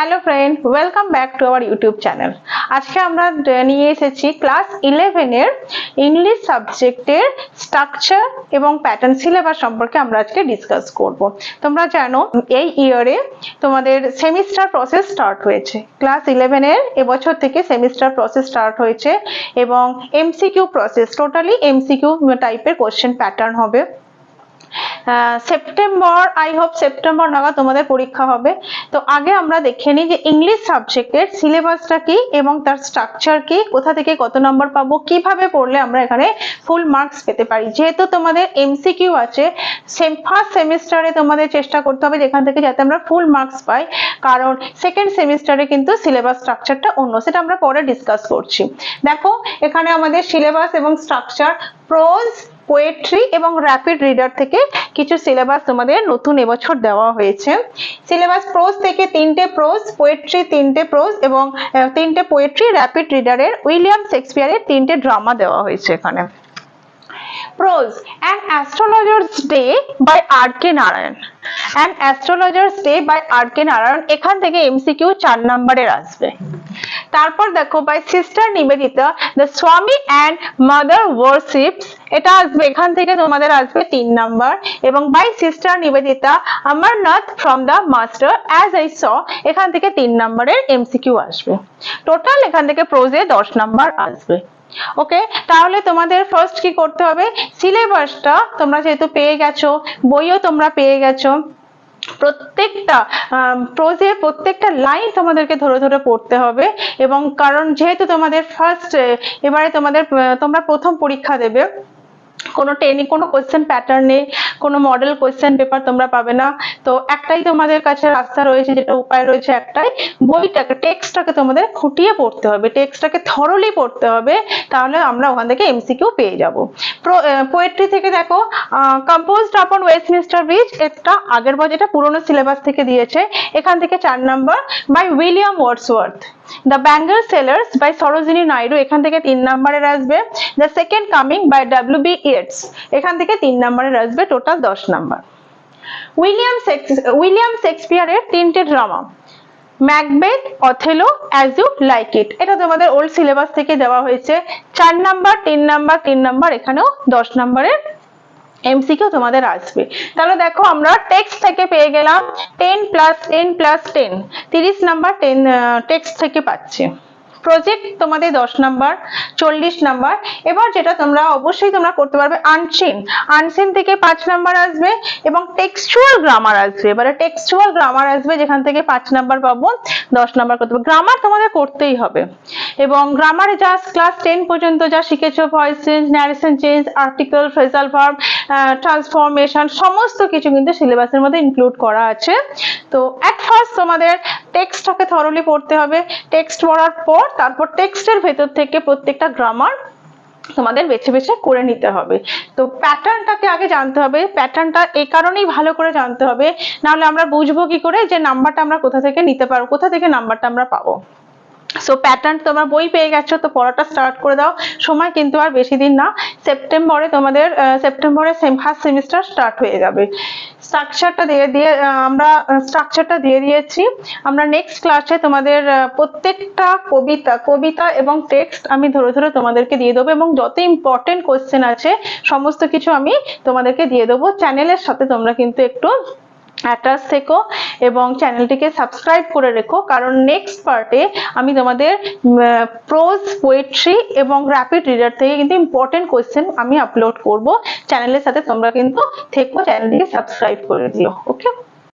Dear friend welcome back to our YouTube channel আজকে আমরা নিয়ে এসেছি ক্লাস ইলেভেনের ইংলিশ সাবজেক্টের স্ট্রাকচার এবং প্যাটার্ন সিলেবাস সম্পর্কে আমরা আজকে ডিসকাস করব। তোমরা জানো, এই ইয়ারে তোমাদের সেমিস্টার প্রসেস স্টার্ট হয়েছে। ক্লাস ইলেভেনের এবছর থেকে সেমিস্টার প্রসেস স্টার্ট হয়েছে এবং এমসিকিউ প্রসেস টোটালি এমসিকিউ টাইপের কোশ্চেন প্যাটার্ন হবে। সেপ্টেম্বর আই হোপ সেপ্টেম্বর নাগাদ তোমাদের পরীক্ষা হবে। তো আগে আমরা দেখে নিই যে ইংলিশ সাবজেক্টের সিলেবাসটা কি এবং তার স্ট্রাকচার কি, কোথা থেকে কত নম্বর পাবো, কীভাবে পড়লে আমরা এখানে ফুল মার্কস পেতে পারি। যেহেতু তোমাদের এমসিকিউ আছে সেম ফার্স্ট সেমিস্টারে তোমাদের চেষ্টা করতে হবে যেখান থেকে যাতে আমরা ফুল মার্কস পাই, কারণ সেকেন্ড সেমিস্টারে কিন্তু সিলেবাস স্ট্রাকচারটা অন্য, সেটা আমরা পরে ডিসকাস করছি। দেখো, এখানে আমাদের সিলেবাস এবং স্ট্রাকচার প্রোজ পোয়েট্রি এবং র্যাপিড রিডার থেকে কিছু সিলেবাস তোমাদের নতুন এবছর দেওয়া হয়েছে। সিলেবাস প্রোজ থেকে তিনটে প্রোজ পোয়েট্রি তিনটে প্রোজ এবং তিনটে পোয়েট্রি র্যাপিড রিডারের উইলিয়াম শেক্সপিয়ারের তিনটে ড্রামা দেওয়া হয়েছে এখানে। Prose. Day by R K Narayan An Astrologer's Day by R K Narayan এখান থেকে এমসিকিউ চার নাম্বারের আসবে। তারপর দেখো by sister Nivedita the Swami and mother worships এটা আসবে, এখান থেকে তোমাদের আসবে তিন নাম্বার। এবং by sister Nivedita Amarnath from the master as I saw এখান থেকে তিন নাম্বারের এমসিকিউ আসবে। টোটাল এখান থেকে প্রোজে দশ নাম্বার আসবে। ওকে তাহলে তোমাদের ফার্স্ট কি করতে হবে? সিলেবাসটা তোমরা যেহেতু পেয়ে গেছো, বইও তোমরা পেয়ে গেছো, প্রত্যেকটা প্রোজের প্রত্যেকটা লাইন তোমাদেরকে ধরে ধরে পড়তে হবে এবং কারণ যেহেতু তোমাদের ফার্স্ট এবারে তোমাদের তোমরা প্রথম পরীক্ষা দেবে, কোনো টেনি কোনো কোয়েশ্চেন প্যাটার্ন কোনো মডেল কোয়েশ্চেন পেপার তোমরা পাবে না। তো একটাই তোমাদের কাছে রাস্তা রয়েছে, যেটা উপায় রয়েছে একটাই, বইটাকে টেক্সটটাকে তোমাদের খুঁটিয়ে পড়তে হবে। টেক্সটটাকে থরলি পড়তে হবে, তাহলে আমরা ওখান থেকে এমসিকিউ পেয়ে যাব। পোয়েট্রি থেকে দেখো কম্পোজড আপন ওয়েস্টমিনিস্টার ব্রিজ এটা আগের বছর এটা পুরোনো সিলেবাস থেকে দিয়েছে, এখান থেকে চার number by William Wordsworth the bangle sellers by Sarojini Naidu এখান থেকে তিন নাম্বারের আসবে। The second coming by W B Yeats এখান থেকে তিন নাম্বারের আসবে টোটাল দশ নাম্বার। উইলিয়াম উইলিয়াম শেক্সপিয়ারের তিনটে drama Macbeth Othello as you like it এটা তোমাদের ওল্ড সিলেবাস থেকে দেওয়া হয়েছে। চার নাম্বার, তিন নাম্বার তিন নাম্বার, এখানেও দশ নাম্বারের এমসিকিউ তোমাদের আসবে। তাহলে দেখো আমরা টেক্সট থেকে পেয়ে গেলাম ten plus ten plus ten তিরিশ নাম্বার টেন টেক্সট থেকে পাচ্ছি। প্রজেক্ট তোমাদের দশ নাম্বার চল্লিশ নাম্বার এবার যেটা তোমরা অবশ্যই তোমরা করতে পারবে আনসিন আনসিন থেকে পাঁচ নাম্বার আসবে এবং টেক্সচুয়াল গ্রামার আসবে। এবারে টেক্সচুয়াল গ্রামার আসবে, যেখান থেকে পাঁচ নাম্বার পাবো। দশ নাম্বার করতে হবে। গ্রামার তোমাদের করতেই হবে। এবং গ্রামারে যা ক্লাস টেন পর্যন্ত যা শিখেছো voice change narration change article phrasal verb transformation সমস্ত কিছু কিন্তু সিলেবাসের মধ্যে ইনক্লুড করা আছে। তো অ্যাট ফার্স্ট তোমাদের টেক্সটটাকে থরলি পড়তে হবে। টেক্সট পড়ার পর তারপর টেক্সটের ভেতর থেকে প্রত্যেকটা গ্রামার তোমাদের বেছে বেছে করে নিতে হবে। তো প্যাটার্নটাকে আগে জানতে হবে। প্যাটার্নটা এই কারণেই ভালো করে জানতে হবে। নাহলে আমরা বুঝব কি করে যে নাম্বারটা আমরা কোথা থেকে নিতে পারব, কোথা থেকে নাম্বারটা আমরা পাবো। সো প্যাটার্ন তোমরা বই পেয়ে গেছো, তো পড়াটা স্টার্ট করে দাও। সময় কিন্তু আর বেশি দিন না। সেপ্টেম্বরে তোমাদের সেপ্টেম্বরে ফার্স্ট সেমিস্টার স্টার্ট হয়ে যাবে। স্ট্রাকচারটা দিয়ে দিয়ে আমরা স্ট্রাকচারটা দিয়ে দিয়েছি। আমরা নেক্সট ক্লাসে তোমাদের প্রত্যেকটা কবিতা কবিতা এবং টেক্সট আমি ধরে ধরে তোমাদেরকে দিয়ে দেবো এবং যত ইম্পর্টেন্ট কোয়েশ্চেন আছে, সমস্ত কিছু আমি তোমাদেরকে দিয়ে দেবো। চ্যানেলের সাথে তোমরা কিন্তু একটু অ্যাটাচ থেকো এবং চ্যানেলটিকে সাবস্ক্রাইব করে রেখো, কারণ নেক্সট পার্টে আমি তোমাদের প্রোজ পোয়েট্রি এবং র্যাপিড রিডার থেকে কিন্তু ইম্পর্টেন্ট কোয়েশ্চেন আমি আপলোড করব। চ্যানেলের সাথে তোমরা কিন্তু থেকো, চ্যানেলটিকে সাবস্ক্রাইব করে দিও ওকে